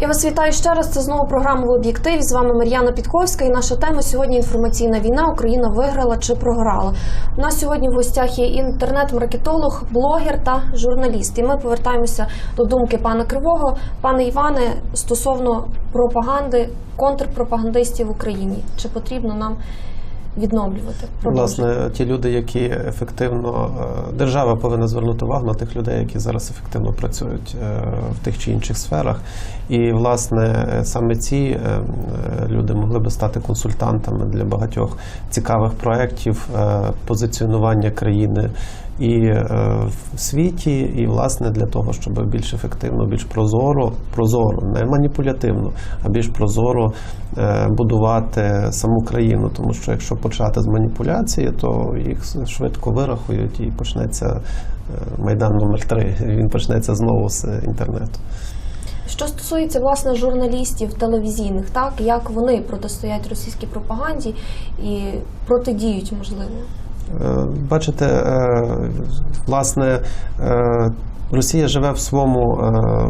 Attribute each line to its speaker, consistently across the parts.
Speaker 1: Я вас вітаю ще раз. Це знову програма в об'єктиві. З вами Мар'яна Підковська. І наша тема сьогодні інформаційна війна. Україна виграла чи програла. У нас сьогодні в гостях є інтернет-маркетолог, блогер та журналіст. І ми повертаємося до думки пана Кривого. Пане Іване, стосовно пропаганди, контрпропагандистів в Україні. Чи потрібно нам відновлювати?
Speaker 2: Власне, ті люди, які ефективно е, держава повинна звернути увагу на тих людей, які зараз ефективно працюють е, в тих чи інших сферах. І власне саме ці е, люди могли би стати консультантами для багатьох цікавих проєктів позиціонування країни. І е, в світі, і власне для того, щоб більш ефективно, більш прозоро, прозоро, не маніпулятивно, а більш прозоро е, будувати саму країну. Тому що якщо почати з маніпуляції, то їх швидко вирахують і почнеться е, майдан номер 3 Він почнеться знову з інтернету.
Speaker 1: Що стосується власне журналістів телевізійних, так як вони протистоять російській пропаганді і протидіють, можливо.
Speaker 2: Е, Бачите, е, власне, е, Росія живе в своєму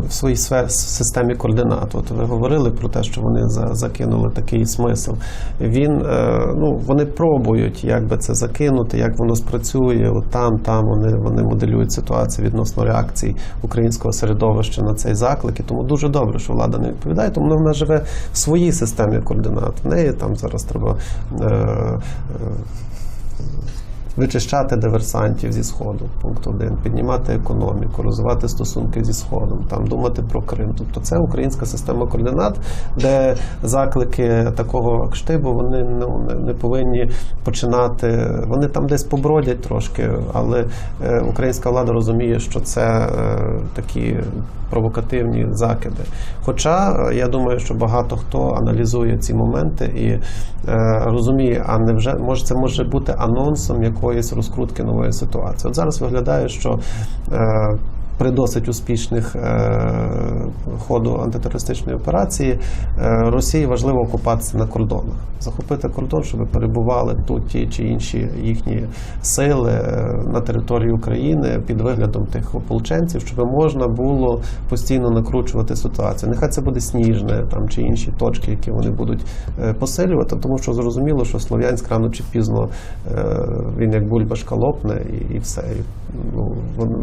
Speaker 2: в своїй системі координат. От ви говорили про те, що вони за- закинули такий смисл. Він ну вони пробують, як би це закинути, як воно спрацює. От там, там вони, вони моделюють ситуацію відносно реакцій українського середовища на цей заклик. І тому дуже добре, що влада не відповідає. Тому вона живе в своїй системі координат. В неї там зараз треба. Е, е, Вичищати диверсантів зі сходу, пункт один, піднімати економіку, розвивати стосунки зі сходом, там думати про Крим. Тобто це українська система координат, де заклики такого кштибу вони ну, не, не повинні починати. Вони там десь побродять трошки, але е, українська влада розуміє, що це е, такі провокативні закиди. Хоча е, я думаю, що багато хто аналізує ці моменти і розуміє, а невже може це може бути анонсом якоїсь розкрутки нової ситуації. От зараз виглядає, що е, при досить успішних е, ходу антитерористичної операції е, Росії важливо окупатися на кордонах, захопити кордон, щоб перебували тут ті чи інші їхні сили е, на території України під виглядом тих ополченців, щоб можна було постійно накручувати ситуацію. Нехай це буде сніжне там чи інші точки, які вони будуть посилювати, тому що зрозуміло, що Слов'янськ рано чи пізно він як бульбашка лопне і, все. Ну,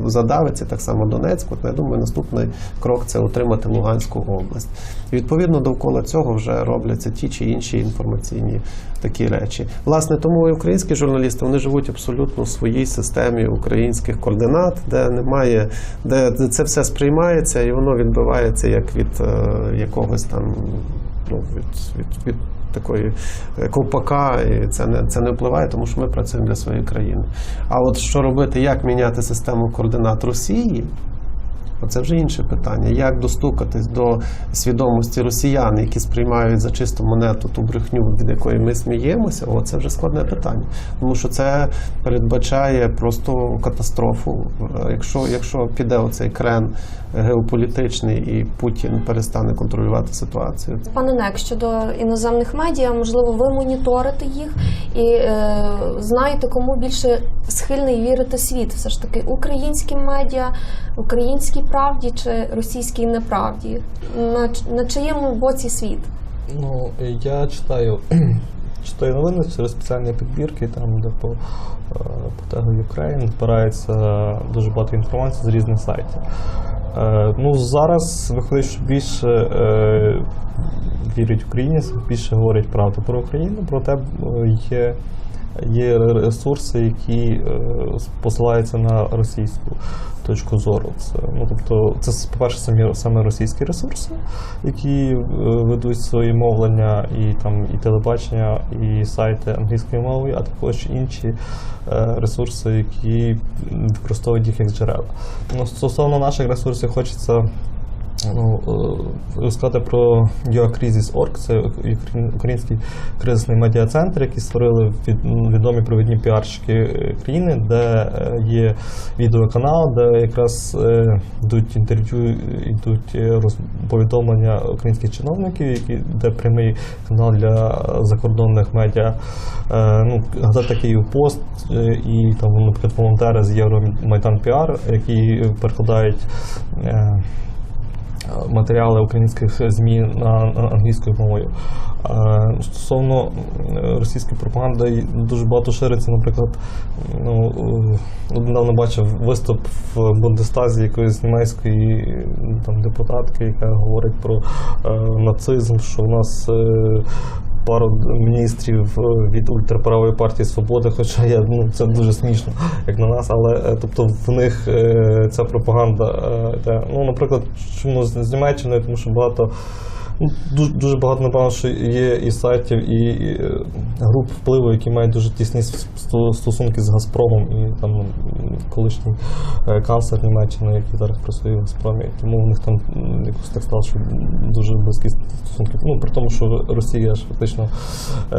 Speaker 2: задавиться так само Донецьк. От я думаю, наступний крок це отримати Луганську область. І відповідно довкола цього вже робляться ті чи інші інформаційні такі речі. Власне, тому і українські журналісти вони живуть абсолютно в своїй системі українських координат, де немає, де це все сприймається і воно відбивається як від е, якогось там ну, від, від, від такої е, ковпака, і це не це не впливає, тому що ми працюємо для своєї країни. А от що робити, як міняти систему координат Росії? Це вже інше питання. Як достукатись до свідомості росіян, які сприймають за чисту монету ту брехню, від якої ми сміємося, о, це вже складне питання. Тому що це передбачає просто катастрофу. Якщо, якщо піде оцей крен геополітичний і Путін перестане контролювати ситуацію,
Speaker 1: Пане Нек, щодо іноземних медіа, можливо, ви моніторите їх і е, знаєте, кому більше схильний вірити світ. Все ж таки, українські медіа, українській правді чи російській неправді. На, на чиєму боці світ?
Speaker 3: Ну, я читаю, читаю новини через спеціальні підбірки, там, де по, е, по тегу Ukraine збирається дуже багато інформації з різних сайтів. Е, Ну, зараз виходить, що більше е, вірять Україні, більше говорять правду про Україну, проте е, є, є ресурси, які е, посилаються на російську точку зору. Це, ну, тобто, це, по-перше, самі, саме російські ресурси, які е, ведуть свої мовлення і там і телебачення, і сайти англійською мовою, а також інші е, ресурси, які використовують їх як джерела. Ну, стосовно наших ресурсів, хочеться Ну, е, сказати про UACrisis.org, це український кризисний медіа-центр, який створили від, відомі провідні піарщики е, країни, де е, є відеоканал, де якраз е, йдуть інтерв'ю, йдуть е, повідомлення українських чиновників, які де прямий канал для закордонних медіа. Е, Ну, газета Київ Пост е, і там, наприклад, волонтери з Євромайдан Піар, які перекладають. Матеріали українських ЗМІ на англійською мовою. Е, Стосовно російської пропаганди, дуже багато шириться, наприклад, ну, е, недавно бачив виступ в Бундестазі якоїсь німецької там, депутатки, яка говорить про е, нацизм, що у нас. Пару міністрів е, від ультраправої партії Свободи, хоча я ну це дуже смішно, як на нас, але е, тобто в них е, ця пропаганда. ну, наприклад, чому з, Німеччини, тому що багато. Ну, дуже, дуже багато, напевно, що є і сайтів, і, і е, груп впливу, які мають дуже тісні стосунки з Газпромом і там колишній е, канцлер Німеччини, який зараз працює в Газпромі. Тому в них там якось так стало, що дуже близькі стосунки. Ну, при тому, що Росія ж фактично е,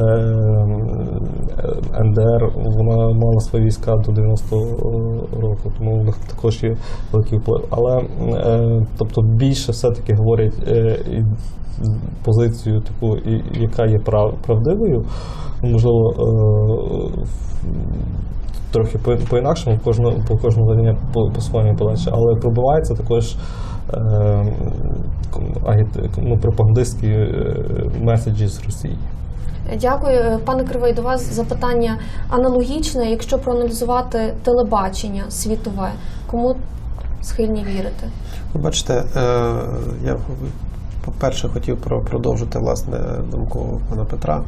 Speaker 3: НДР, вона мала свої війська до 90-го року, тому в них також є великий вплив. Але е, тобто більше все-таки говорять е, позицію таку, і- яка є прав, правдивою, Ну, можливо, е, трохи по- по-інакшому, кожного, по кожному видання по, своєму подачі, але пробивається також е, ну, пропагандистські е, меседжі з Росії.
Speaker 1: Дякую, пане Кривий. До вас запитання аналогічне. Якщо проаналізувати телебачення світове, кому схильні вірити?
Speaker 2: Ви бачите, я по-перше хотів про- продовжити власне думку пана Петра.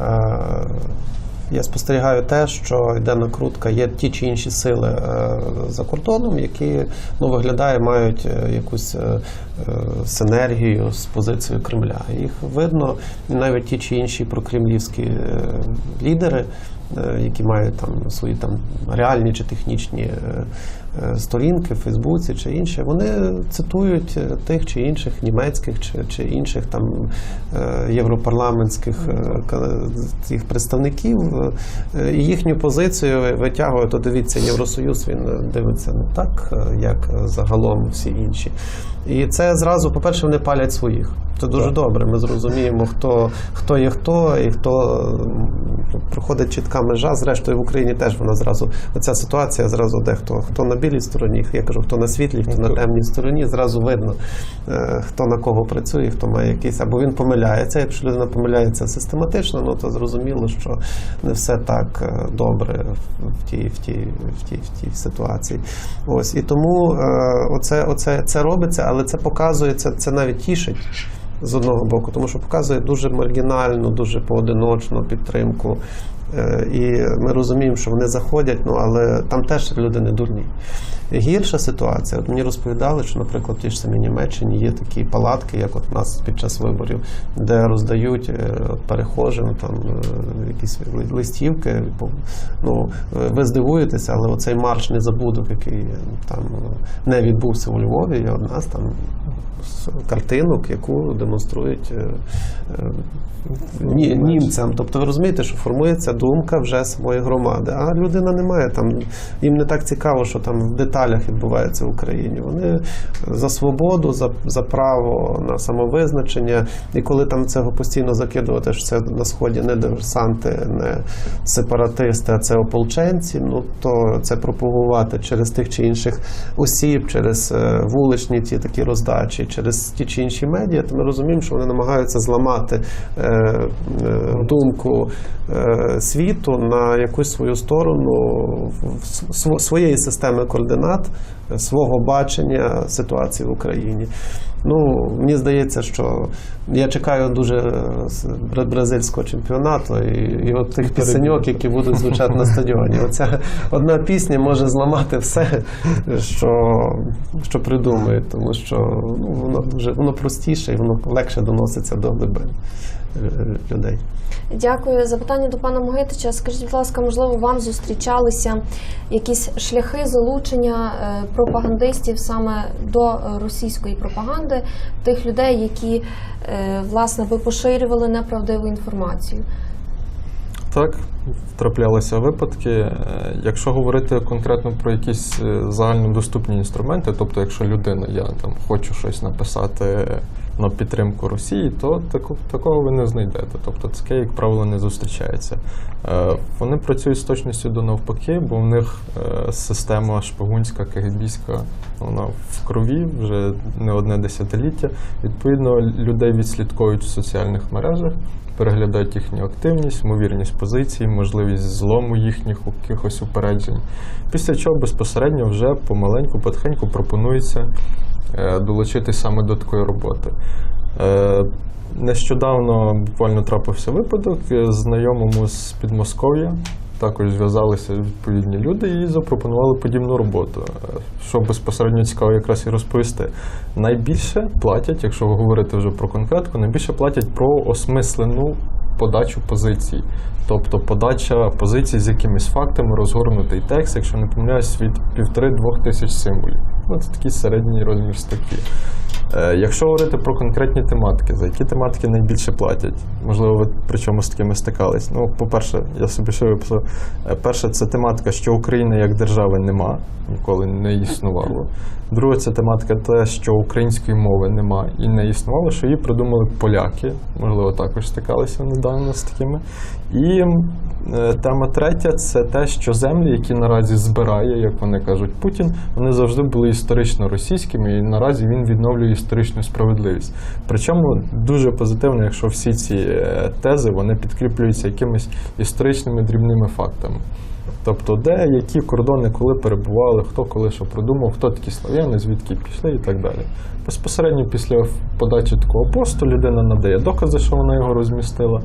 Speaker 2: Е, Я спостерігаю те, що йде накрутка, є ті чи інші сили е, за кордоном, які ну, виглядає, мають е, якусь синергію з позицією Кремля. Їх видно, навіть ті чи інші прокремлівські е, лідери, е, які мають там свої там реальні чи технічні е, е, сторінки в Фейсбуці чи інше, вони цитують е, тих чи інших німецьких чи, чи інших там е, європарламентських е, цих представників е, і їхню позицію витягують. То дивіться, Євросоюз він е, дивиться не так, е, як е, загалом всі інші. І це зразу, по-перше, вони палять своїх. Це дуже
Speaker 3: Так.
Speaker 2: добре. Ми зрозуміємо, хто, хто є хто, і хто проходить чітка межа. Зрештою, в Україні теж вона зразу оця ситуація зразу дехто хто на білій стороні, я кажу, хто на світлій, хто на темній стороні. Зразу видно, е, хто на кого працює, хто має якийсь або він помиляється. Якщо людина помиляється систематично, ну то зрозуміло, що не все так е, добре в- тій, в тій, в тій, в тій ситуації. Ось і тому е, оце, оце це робиться, але це показує, це, це навіть тішить. З одного боку, тому що показує дуже маргінальну, дуже поодиночну підтримку. Е, І ми розуміємо, що вони заходять, ну але там теж люди не дурні. Гірша ситуація. От мені розповідали, що, наприклад, в тій ж самій Німеччині є такі палатки, як от у нас під час виборів, де роздають е, перехожим там е, якісь листівки. Ну, е, ви здивуєтеся, але оцей марш незабудок, який е, там не відбувся у Львові, є одна з там картинок, яку демонструють ні- німцям. Тобто ви розумієте, що формується думка вже самої громади. А людина не має там, їм не так цікаво, що там в деталях відбувається в Україні. Вони за свободу, за, за право на самовизначення. І коли там цього постійно закидувати, що це на сході не диверсанти, не сепаратисти, а це ополченці, ну то це пропагувати через тих чи інших осіб, через е, вуличні ті такі роздачі, через ті чи інші медіа, то ми розуміємо, що вони намагаються зламати е, е, думку світу на якусь свою сторону своєї системи координат, е, свого бачення ситуації в Україні. Ну, мені здається, що Я чекаю дуже бразильського чемпіонату і, і от тих пісеньок, які будуть звучати на стадіоні. Оця одна пісня може зламати все, що, що придумають, тому що ну, воно дуже воно простіше і воно легше доноситься до глибин людей.
Speaker 1: Дякую. Запитання до пана Могитича. Скажіть, будь ласка, можливо, вам зустрічалися якісь шляхи залучення е, пропагандистів саме до російської пропаганди, тих людей, які е, власне би поширювали неправдиву інформацію?
Speaker 4: Так, траплялися випадки. Е, Якщо говорити конкретно про якісь е, загальнодоступні інструменти, тобто, якщо людина, я там хочу щось написати на підтримку Росії, то тако- такого ви не знайдете. Тобто таке, як правило, не зустрічається. Е, Вони працюють з точністю до навпаки, бо в них система шпигунська, кагибійська, вона в крові вже не одне десятиліття. Відповідно, людей відслідковують в соціальних мережах переглядають їхню активність, ймовірність позицій, можливість злому їхніх якихось упереджень. Після чого безпосередньо вже помаленьку, потихеньку пропонується е, долучитись саме до такої роботи. Е, Нещодавно буквально трапився випадок е, знайомому з Підмосков'я. Також зв'язалися відповідні люди і запропонували подібну роботу. Е, Що безпосередньо цікаво якраз і розповісти. Найбільше платять, якщо ви говорите вже про конкретку, найбільше платять про осмислену подачу позицій. Тобто подача позицій з якимись фактами, розгорнутий текст, якщо не помиляюсь, від півтори-двох тисяч символів. Ну, це такий середній розмір статті. Е, Якщо говорити про конкретні тематики, за які тематики найбільше платять? Можливо, ви причому з такими стикались. Ну, по-перше, я собі ще виписав. Е, Перше, це тематика, що України як держави нема, ніколи не існувало. Друге, це тематика те, що української мови нема і не існувало, що її придумали поляки. Можливо, також стикалися недавно з такими. І е, тема третя це те, що землі, які наразі збирає, як вони кажуть, Путін, вони завжди були історично російськими, і наразі він відновлює історичну справедливість. Причому дуже позитивно, якщо всі ці е, тези вони підкріплюються якимись історичними дрібними фактами. Тобто, де які кордони коли перебували, хто коли що придумав, хто такі слав'яни, звідки пішли і так далі. Безпосередньо після подачі такого посту людина надає докази, що вона його розмістила,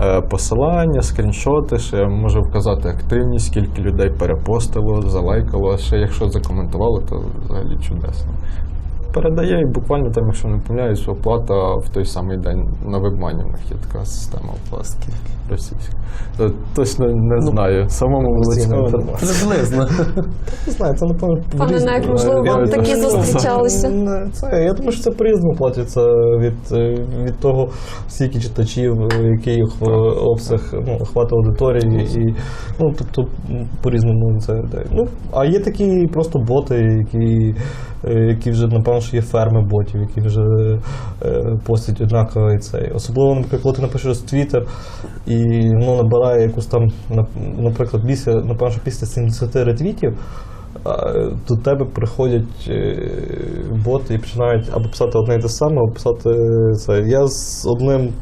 Speaker 4: е, посилання, скріншоти, ще може вказати активність, скільки людей перепостило, залайкало, а ще якщо закоментувало, то взагалі чудесно. Передає і буквально там, якщо не помиляюсь, оплата в той самий день на вебмані в них є така система оплатки російська. Е, Точно не знаю. Самому було
Speaker 3: Постійна
Speaker 4: цікаво.
Speaker 2: Приблизно.
Speaker 3: Не знаю, це напевно.
Speaker 1: Пане Нек, можливо, вам такі зустрічалися?
Speaker 3: Це, я думаю, що це по-різному платиться від, е, від того, скільки читачів, е, який х- обсяг ну, охват аудиторії, і, ну, тобто по-різному це йде. Ну, а є такі просто боти, які, е, які вже, напевно, що є ферми ботів, які вже е, постять однаково і цей. Особливо, наприклад, коли ти напишеш в Twitter і воно набирає якусь там, нап- наприклад, після, напевно, після 70 ретвітів, до тебе приходять е, боти і починають або писати одне і те саме, або писати це. Я з одним.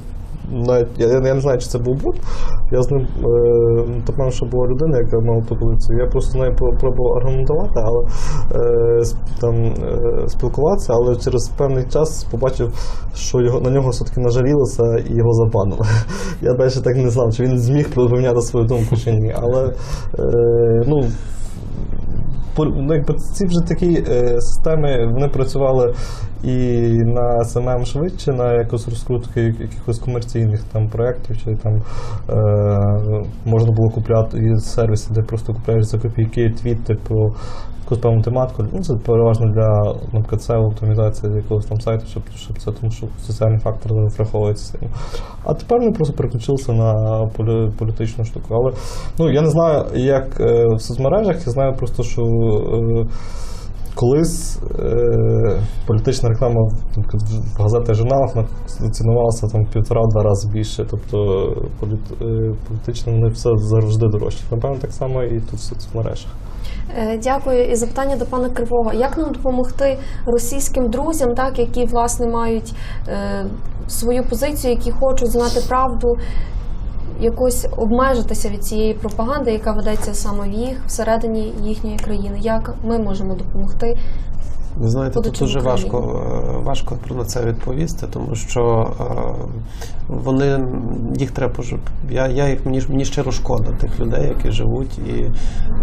Speaker 3: Навіть я, я не знаю, чи це був бот. Я з ним е, напевно, що була людина, яка мала ту позицію. Я просто нею про- пробував аргументувати, але е, там е, спілкуватися, але через певний час побачив, що його на нього все-таки нажалілося і його забанили. Я далі так не знав, чи він зміг поміняти свою думку чи ні. Але е, ну, ну, якби ці вже такі е, системи вони працювали і на СММ швидше, на якось розкрутки якихось комерційних там проєктів, чи там е, можна було купляти сервіси, де просто купляєш за копійки твіти про якусь певну тематику. Ну, це переважно для наприклад, SEO, оптимізації якогось там сайту, щоб, щоб це тому, що соціальний фактор враховується. А тепер вони просто переключилися на полі- політичну штуку. Але ну я не знаю, як е, в соцмережах, я знаю просто, що. Е, Колись е, політична реклама в газетах і журналах цінувалася там півтора-два рази більше. Тобто політ, е, політично вони все завжди дорожче. Напевно, так само і тут в соцмережах.
Speaker 1: Е, Дякую. І запитання до пана Кривого. Як нам допомогти російським друзям, так, які власне мають е, свою позицію, які хочуть знати правду, якось обмежитися від цієї пропаганди, яка ведеться саме в їх всередині їхньої країни? Як ми можемо допомогти
Speaker 2: Ви знаєте, тут дуже важко, е, важко про на це відповісти, тому що е, вони їх треба. Я, я їх мені, мені щиро шкода тих людей, які живуть. І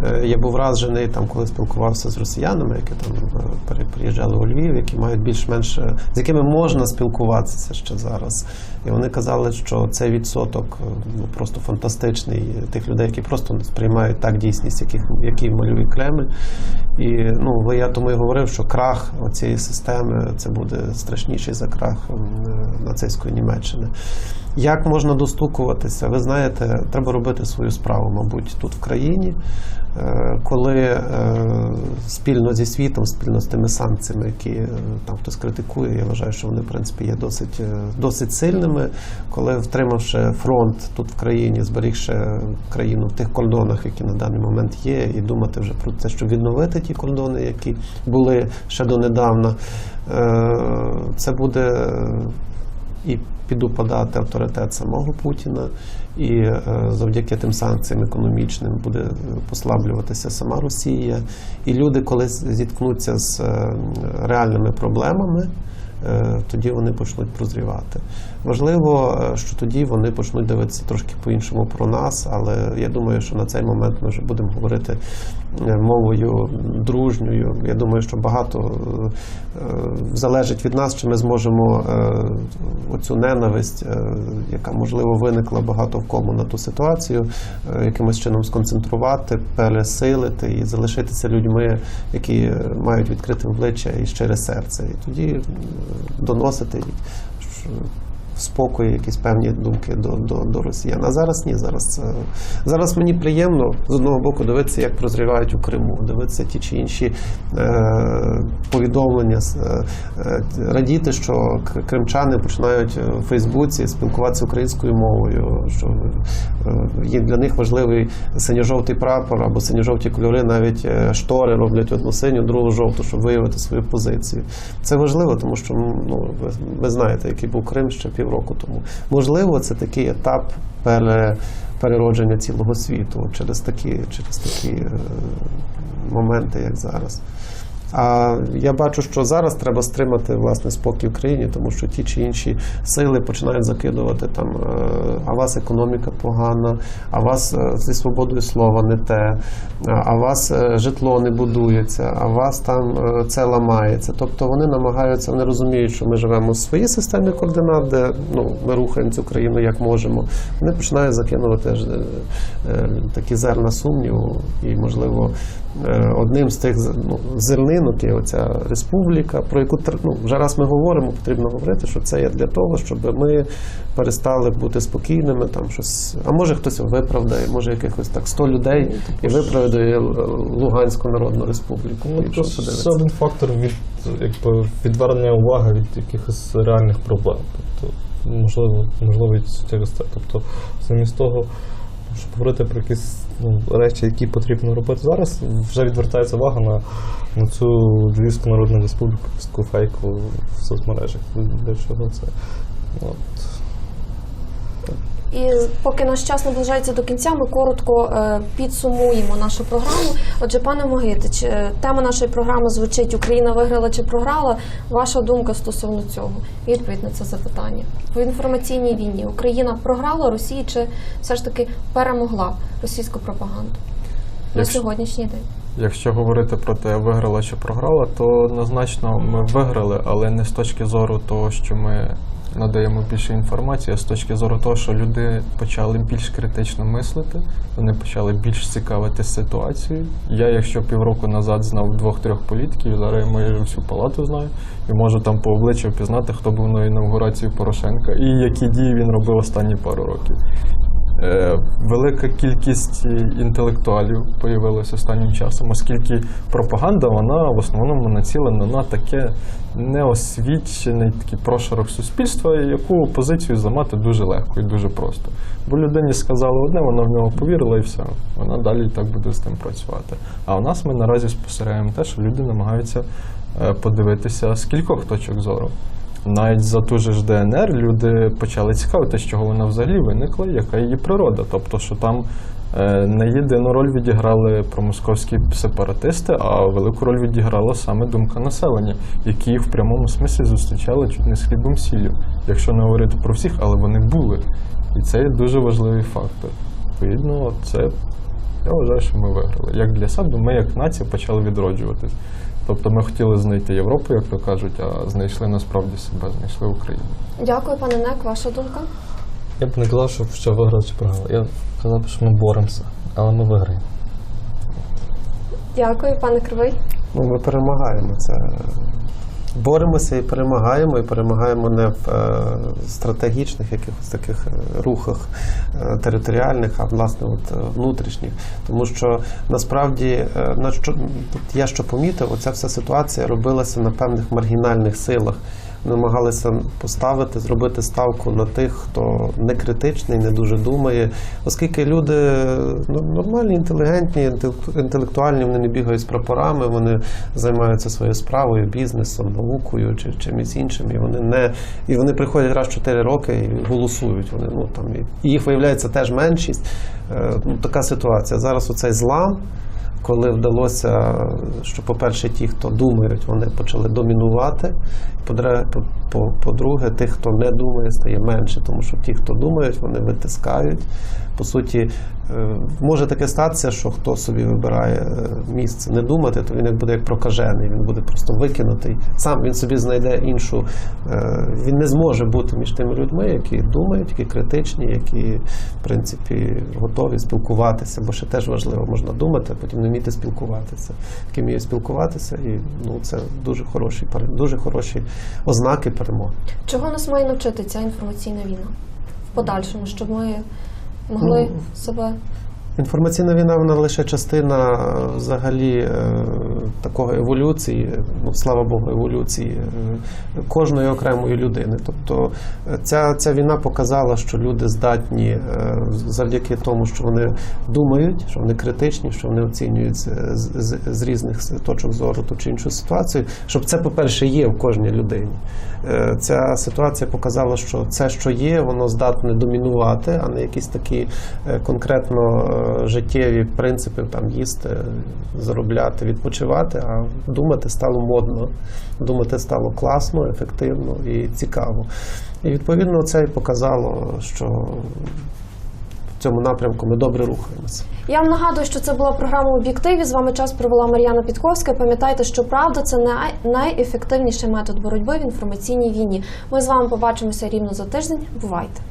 Speaker 2: е, я був вражений там, коли спілкувався з росіянами, які там приїжджали у Львів, які мають більш-менш з якими можна спілкуватися ще зараз. І вони казали, що цей відсоток е, ну, просто фантастичний тих людей, які просто сприймають так дійсність, яких, які малює Кремль. І ну, я тому і говорив, що крах цієї системи це буде страшніший за крах е, нацистської Німеччини. Як можна достукуватися? Ви знаєте, треба робити свою справу, мабуть, тут в країні, коли е, спільно зі світом, спільно з тими санкціями, які е, там хтось критикує, я вважаю, що вони в принципі є досить, е, досить сильними, коли втримавши фронт тут в країні, зберігши країну в тих кордонах, які на даний момент є, і думати вже про те, щоб відновити ті кордони, які були ще донедавна, е, це буде і піду подати авторитет самого Путіна, і е, завдяки тим санкціям економічним буде послаблюватися сама Росія. І люди, коли зіткнуться з е, реальними проблемами, е, тоді вони почнуть прозрівати. Важливо, що тоді вони почнуть дивитися трошки по-іншому про нас, але я думаю, що на цей момент ми вже будемо говорити мовою дружньою. Я думаю, що багато е, е, залежить від нас, чи ми зможемо е, оцю ненависть, е, яка можливо виникла багато в кому на ту ситуацію, е, якимось чином сконцентрувати, пересилити і залишитися людьми, які е, мають відкрите обличчя і щире серце. І тоді е, доносити в спокої якісь певні думки до, до, до росіян. А зараз ні, зараз це зараз мені приємно з одного боку дивитися, як прозрівають у Криму, дивитися ті чи інші е, повідомлення, е, е, радіти, що кримчани починають в Фейсбуці спілкуватися українською мовою, що е, є для них важливий синьо-жовтий прапор або синьо-жовті кольори, навіть е, штори роблять одну синю, другу жовту, щоб виявити свою позицію. Це важливо, тому що ну, ви, ви знаєте, який був Крим ще півроку тому. Можливо, це такий етап пере, переродження цілого світу через такі, через такі е, моменти, як зараз. А я бачу, що зараз треба стримати власне спокій в країні, тому що ті чи інші сили починають закидувати там, е, а вас економіка погана, а вас е, зі свободою слова не те, а вас е, житло не будується, а вас там е, це ламається. Тобто вони намагаються, вони розуміють, що ми живемо в своїй системі координат, де ну, ми рухаємо цю країну як можемо. Вони починають закинувати е, е, такі зерна сумніву, і можливо е, одним з тих ну, зернинок є оця республіка, про яку ну, вже раз ми говоримо, потрібно говорити, що це є для того, щоб ми перестали бути спокійними. Там щось, а може хтось виправдає, може якихось так 100 людей і виправдає Луганську Народну Республіку.
Speaker 3: Ну, це один фактор від якби, відвернення уваги від якихось реальних проблем. Тобто, можливо, можливо, через це. Тобто, замість того, щоб говорити про якісь ну, речі, які потрібно робити зараз, вже відвертається увага на, на цю Львівську Народну Республіку, фейку в соцмережах. Для чого це? От.
Speaker 1: І поки наш час наближається до кінця, ми коротко е, підсумуємо нашу програму. Отже, пане Могитич, е, тема нашої програми звучить Україна виграла чи програла. Ваша думка стосовно цього? Відповідь на це запитання. В інформаційній війні Україна програла Росії чи все ж таки перемогла російську пропаганду на сьогоднішній день?
Speaker 4: Якщо говорити про те, виграла чи програла, то однозначно ми виграли, але не з точки зору того, що ми надаємо більше інформації, з точки зору того, що люди почали більш критично мислити, вони почали більш цікавити ситуацією. Я, якщо півроку назад знав двох-трьох політиків, зараз я майже всю палату знаю і можу там по обличчю впізнати, хто був на інаугурації Порошенка і які дії він робив останні пару років. Е, Велика кількість інтелектуалів появилася останнім часом, оскільки пропаганда вона в основному націлена на таке неосвічений такий прошарок суспільства, яку позицію зламати дуже легко і дуже просто. Бо людині сказали одне, вона в нього повірила і все. Вона далі так буде з тим працювати. А у нас ми наразі спостерігаємо те, що люди намагаються е, подивитися з кількох точок зору. Навіть за ту же ж ДНР люди почали цікавитися, з чого вона взагалі виникла, яка її природа. Тобто, що там Е, Не єдину роль відіграли промосковські сепаратисти, а велику роль відіграла саме думка населення, які в прямому смислі зустрічали чуть не з хлібом сіллю. Якщо не говорити про всіх, але вони були. І це є дуже важливий фактор. Відповідно, це я вважаю, що ми виграли. Як для себе, ми як нація почали відроджуватись. Тобто ми хотіли знайти Європу, як то кажуть, а знайшли насправді себе, знайшли Україну.
Speaker 1: Дякую, пане Нек. Ваша думка?
Speaker 3: Я б не казав, що, що виграли чи програли. Я б казав, що ми боремося, але ми виграємо.
Speaker 1: Дякую, пане Кривий.
Speaker 2: Ну, ми перемагаємо це. Боремося і перемагаємо, і перемагаємо не в е, стратегічних якихось таких е, рухах е, територіальних, а власне от, внутрішніх. Тому що насправді на що я що помітив, оця вся ситуація робилася на певних маргінальних силах. Намагалися поставити, зробити ставку на тих, хто не критичний, не дуже думає, оскільки люди ну, нормальні, інтелігентні, інтел- інтелектуальні, вони не бігають з прапорами, вони займаються своєю справою, бізнесом, наукою чи чимось іншим. І вони не і вони приходять раз в 4 роки і голосують. Вони ну там і, і їх виявляється теж меншість. Е, ну, така ситуація. Зараз оцей злам коли вдалося, що, по-перше, ті, хто думають, вони почали домінувати. По-друге, тих, хто не думає, стає менше, тому що ті, хто думають, вони витискають. По суті, е, може таке статися, що хто собі вибирає е, місце не думати, то він як буде як прокажений, він буде просто викинутий. Сам він собі знайде іншу. е, Він не зможе бути між тими людьми, які думають, які критичні, які в принципі готові спілкуватися, бо ще теж важливо, можна думати, а потім не вміти спілкуватися. Ким вміє спілкуватися, і ну це дуже хороші дуже хороші ознаки перемоги.
Speaker 1: Чого нас має навчити ця інформаційна війна в подальшому, щоб ми могли
Speaker 2: Ну,
Speaker 1: себе
Speaker 2: Інформаційна війна вона лише частина е, взагалі е, такого еволюції, ну слава Богу, еволюції е, кожної окремої людини. Тобто ця, ця війна показала, що люди здатні завдяки тому, що вони думають, що вони критичні, що вони оцінюють з, з, з- різних точок зору ту чи іншу ситуацію, щоб це, по-перше, є в кожній людині. Ця ситуація показала, що це, що є, воно здатне домінувати, а не якісь такі конкретно життєві принципи там їсти, заробляти, відпочивати, а думати стало модно, думати стало класно, ефективно і цікаво. І відповідно це і показало, що в цьому напрямку ми добре рухаємося.
Speaker 1: Я вам нагадую, що це була програма об'єктиві. З вами час провела Мар'яна Підковська. Пам'ятайте, що правда це найефективніший метод боротьби в інформаційній війні. Ми з вами побачимося рівно за тиждень. Бувайте!